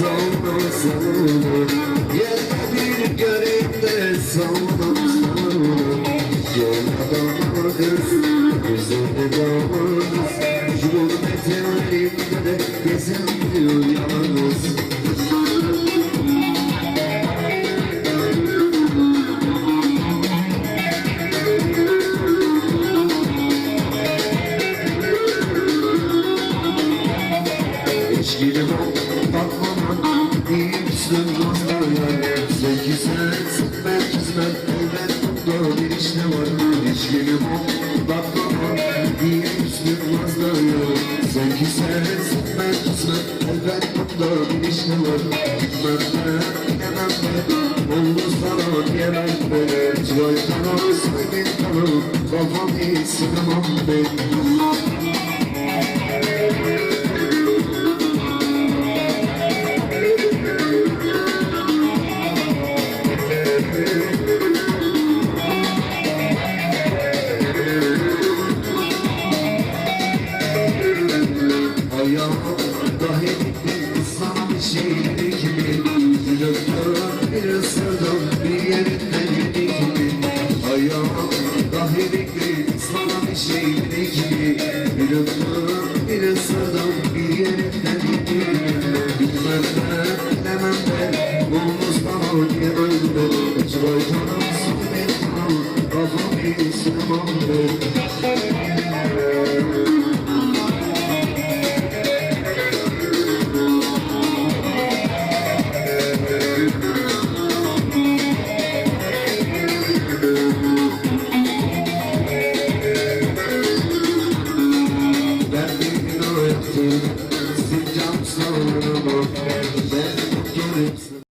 Savunma savunma Yerine bir göreyim de Savunma savunma Yolda kız Üzerinde damarız Şu gurbet halimde de Gezemiyor yalnız İçkilim ol, bakmama Zeki sensin, ben hizmet Elbet bunda bir işte var İçkilim ol, bakmama İyiyim sığmazlar Zeki sensin, ben hizmet Elbet bunda bir işte var. Gitmem ben, gidemem ben Oldu sana diyemem ben Tülay kanal, sevin kanal Kafam iyi, sığmam ben Ayağım dahi sana bir şey dedi gibi. Bir ısırdım bir yerinden yedi gibi. Ayağım dahi gitti sana bir Bir ısırdım bir yerinden yedi gibi. Bilmem ben bilemem ben Omuzdan diyemem ben Çıray tanım seni tanım Kafam bir Ben